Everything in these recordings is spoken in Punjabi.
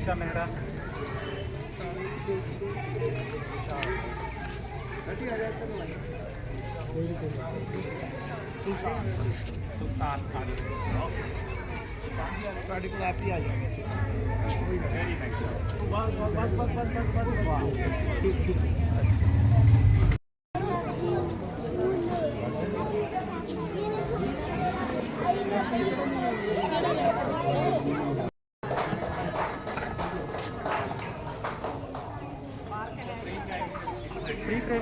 ਈਸ਼ਾ ਮਹਿਰਾ ਸੁਲਤਾਨ ਖਾਨ ਤੁਹਾਡੇ ਕੋਲ ਆਪ ਹੀ ਆ ਜਾਣਗੇ ਵੈਰੀ ਨਾਈਸ ਬਸ ਬਸ ਬਸ ਬਸ ਬਸ ਬਸ ਵਾਹ ਠੀਕ ਠੀਕ ਪ੍ਰੀ ਪ੍ਰਾਇਮਰੀ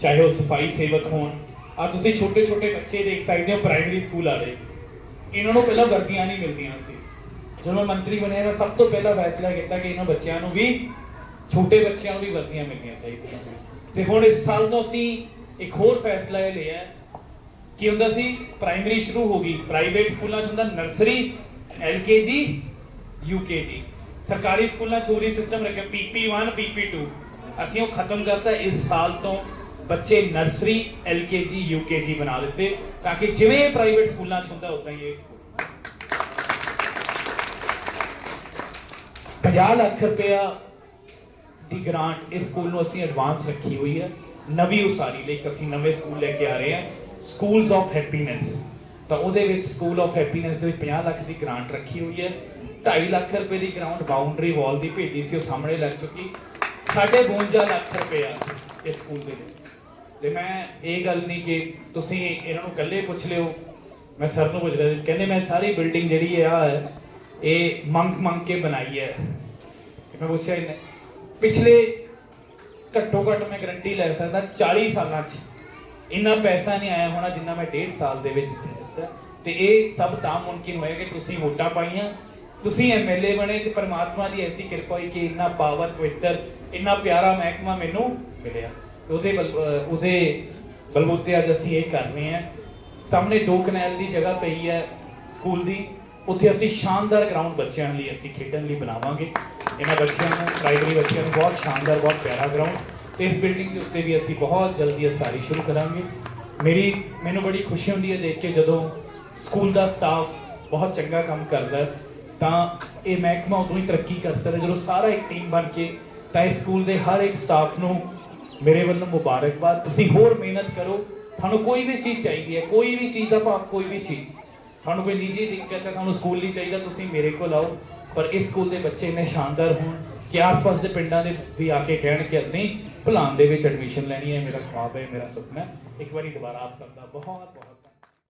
ਚਾਹੇ ਉਹ ਸਫ਼ਾਈ ਸੇਵਕ ਹੋਣ, ਆ ਤੁਸੀਂ ਛੋਟੇ ਛੋਟੇ ਬੱਚੇ ਦੇਖ ਸਕਦੇ ਹੋ ਪ੍ਰਾਇਮਰੀ ਸਕੂਲ ਵਾਲੇ ਇਹਨਾਂ ਨੂੰ ਪਹਿਲਾਂ ਵਰਦੀਆਂ ਨਹੀਂ ਮਿਲਦੀਆਂ ਸੀ। ਜਦੋਂ ਮੈਂ ਮੰਤਰੀ ਬਣਿਆ ਮੈਂ ਸਭ ਤੋਂ ਪਹਿਲਾਂ ਫੈਸਲਾ ਕੀਤਾ ਕਿ ਇਹਨਾਂ ਬੱਚਿਆਂ ਨੂੰ ਵੀ, ਛੋਟੇ ਬੱਚਿਆਂ ਨੂੰ ਵੀ ਵਰਦੀਆਂ ਮਿਲਣੀਆਂ ਚਾਹੀਦੀਆਂ ਤੇ ਹੁਣ ਇਸ ਸਾਲ ਤੋਂ ਅਸੀਂ ਇੱਕ ਹੋਰ ਫੈਸਲਾ ਇਹ ਲਿਆ ਕਿ ਹੁੰਦਾ ਸੀ ਪ੍ਰਾਇਮਰੀ ਸ਼ੁਰੂ ਹੋ ਗਈ। ਪ੍ਰਾਈਵੇਟ ਸਕੂਲਾਂ 'ਚ ਹੁੰਦਾ ਨਰਸਰੀ ਐਲਕੇਜੀ ਯੂਕੇਜੀ ਸਰਕਾਰੀ ਸਕੂਲਾਂ 'ਚ ਹੋਰੀ ਸਿਸਟਮ ਰੱਖਿਆ ਪੀਪੀ1 ਪੀਪੀ2 ਅਸੀਂ ਉਹ ਖਤਮ ਕਰਤਾ ਇਸ ਸਾਲ ਤੋਂ। ਬੱਚੇ ਨਰਸਰੀ ਐਲਕੇਜੀ ਯੂਕੇਜੀ ਬਣਾ ਦਿੱਤੇ ਤਾਂ ਕਿ ਜਿਵੇਂ ਪ੍ਰਾਈਵੇਟ ਸਕੂਲਾਂ 'ਚ ਹੁੰਦਾ ਉਦਾਂ ਹੀ ਇਹ ਸਕੂਲ 50 ਲੱਖ ਰੁਪਇਆ ਦੀ ਗ੍ਰਾਂਟ ਇਸ ਸਕੂਲ ਨੂੰ ਅਸੀਂ ਐਡਵਾਂਸ ਰੱਖੀ ਹੋਈ ਹੈ। ਨਵੀਂ ਉਸਾਰੀ ਲਈ ਇੱਕ ਅਸੀਂ ਨਵੇਂ ਸਕੂਲ ਲੈ ਕੇ ਆ ਰਹੇ ਹਾਂ। ਸਕੂਲਸ ਆਫ ਹੈਪੀਨੈਸ ਤਾਂ ਉਹਦੇ ਵਿੱਚ ਸਕੂਲ ਆਫ ਹੈਪੀਨੈਸ ਦੇ ਵਿੱਚ 50 ਲੱਖ ਦੀ ਗ੍ਰਾਂਟ ਰੱਖੀ ਹੋਈ ਹੈ। 2.5 ਲੱਖ ਰੁਪਏ ਦੀ ਗਰਾਊਂਡ ਬਾਉਂਡਰੀ ਵਾਲ ਦੀ ਭੇਜੀ ਸੀ, ਉਹ ਸਾਹਮਣੇ ਲੱਗ ਚੁੱਕੀ। ਸਾਢੇ 52 ਲੱਖ ਰੁਪਇਆ ਇਸ ਸਕੂਲ ਦੇ ਵਿੱਚ। ਤੇ ਮੈਂ ਇਹ ਗੱਲ ਨਹੀਂ ਕਿ ਤੁਸੀਂ ਇਹਨਾਂ ਨੂੰ ਇਕੱਲੇ ਪੁੱਛ ਲਿਓ। ਮੈਂ ਸਰ ਨੂੰ ਪੁੱਛ ਰਿਹਾ ਕਹਿੰਦੇ ਮੈਂ ਸਾਰੀ ਬਿਲਡਿੰਗ ਜਿਹੜੀ ਆ, ਇਹ ਮੰਗ ਮੰਗ ਕੇ ਬਣਾਈ ਹੈ। ਮੈਂ ਪੁੱਛਿਆ ਇਹਨੇ, ਪਿਛਲੇ ਘੱਟੋ ਘੱਟ ਮੈਂ ਗਰੰਟੀ ਲੈ ਸਕਦਾ 40 ਸਾਲਾਂ 'ਚ ਇੰਨਾ ਪੈਸਾ ਨਹੀਂ ਆਇਆ ਹੋਣਾ ਜਿੰਨਾ ਮੈਂ 1.5 ਸਾਲ ਦੇ ਵਿੱਚ ਇੱਥੇ ਦਿੱਤਾ। ਤੇ ਇਹ ਸਭ ਤਾਂ ਮੁਮਕਿਨ ਹੋਇਆ ਕਿ ਤੁਸੀਂ ਵੋਟਾਂ ਪਾਈਆਂ। ਤੁਸੀਂ ਐਮਐਲਏ ਬਣੇ ਤੇ ਪਰਮਾਤਮਾ ਦੀ ਐਸੀ ਕਿਰਪਾ ਹੋਈ ਕਿ ਇੰਨਾ ਪਾਵਰ ਪਵਿੱਤਰ, ਇੰਨਾ ਪਿਆਰਾ ਮਹਿਕਮਾ ਮੈਨੂੰ ਮਿਲਿਆ। ਉਹਦੇ ਬਲ- ਉਹਦੇ ਬਲਬੂਤੇ ਅੱਜ ਅਸੀਂ ਇਹ ਕਰ ਰਹੇ ਹਾਂ। ਸਾਹਮਣੇ ਦੋ ਕਨੈਲ ਦੀ ਜਗ੍ਹਾ ਪਈ ਹੈ ਸਕੂਲ ਦੀ। ਉੱਥੇ ਅਸੀਂ ਸ਼ਾਨਦਾਰ ਗਰਾਊਂਡ ਬੱਚਿਆਂ ਲਈ ਅਸੀਂ ਖੇਡਣ ਲਈ ਬਣਾਵਾਂਗੇ। ਇਹਨਾਂ ਬੱਚਿਆਂ ਨੂੰ ਪ੍ਰਾਇਮਰੀ ਬੱਚਿਆਂ ਨੂੰ ਬਹੁਤ ਸ਼ਾਨਦਾਰ, ਬਹੁਤ ਪਿਆਰਾ ਗਰਾਊਂਡ ਤੇ ਇਸ ਬਿਲਡਿੰਗ ਦੇ ਉੱਤੇ ਵੀ ਅਸੀਂ ਬਹੁਤ ਜਲਦੀ ਇਹ ਸਾਰੀ ਸ਼ੁਰੂ ਕਰਾਂਗੇ। ਮੇਰੀ ਮੈਨੂੰ ਬੜੀ ਖੁਸ਼ੀ ਹੁੰਦੀ ਹੈ ਦੇਖ ਕੇ ਜਦੋਂ ਸਕੂਲ ਦਾ ਸਟਾਫ ਬਹੁਤ ਚੰਗਾ ਕੰਮ ਕਰਦਾ ਤਾਂ ਇਹ ਮਹਿਕਮਾ ਉਦੋਂ ਹੀ ਤਰੱਕੀ ਕਰ ਸਕਦਾ ਜਦੋਂ ਸਾਰਾ ਇੱਕ ਟੀਮ ਬਣ ਕੇ, ਤਾਂ ਇਸ ਸਕੂਲ ਦੇ ਹਰ ਇੱਕ ਸਟਾਫ ਨੂੰ ਮੇਰੇ ਵੱਲੋਂ ਮੁਬਾਰਕਬਾਦ। ਤੁਸੀਂ ਹੋਰ ਮਿਹਨਤ ਕਰੋ। ਤੁਹਾਨੂੰ ਕੋਈ ਵੀ ਚੀਜ਼ ਚਾਹੀਦੀ ਹੈ, ਕੋਈ ਵੀ ਚੀਜ਼ ਦਾ ਭਾਵ, ਕੋਈ ਵੀ ਚੀਜ਼। ਤੁਹਾਨੂੰ ਕੋਈ ਨਿੱਜੀ ਦਿੱਕਤ ਹੈ, ਤੁਹਾਨੂੰ ਸਕੂਲ ਨਹੀਂ ਚਾਹੀਦਾ, ਤੁਸੀਂ ਮੇਰੇ ਕੋਲ ਆਓ। ਪਰ ਇਸ ਸਕੂਲ ਦੇ ਬੱਚੇ ਇੰਨੇ ਸ਼ਾਨਦਾਰ ਹੋਣ ਕਿ ਆਸ-ਪਾਸ ਦੇ ਪਿੰਡਾਂ ਦੇ ਵੀ ਆ ਕੇ ਕਹਿਣ ਕਿ ਅਸੀਂ ਭਲਾਨ ਦੇ ਵਿੱਚ ਐਡਮਿਸ਼ਨ ਲੈਣੀ ਹੈ ਮੇਰਾ ਖੁਆਬ ਹੈ ਮੇਰਾ ਸੁਪਨਾ ਹੈ। ਇੱਕ ਵਾਰੀ ਦੁਬਾਰਾ ਆਪ ਸਭ ਦਾ ਬਹੁਤ ਬਹੁਤ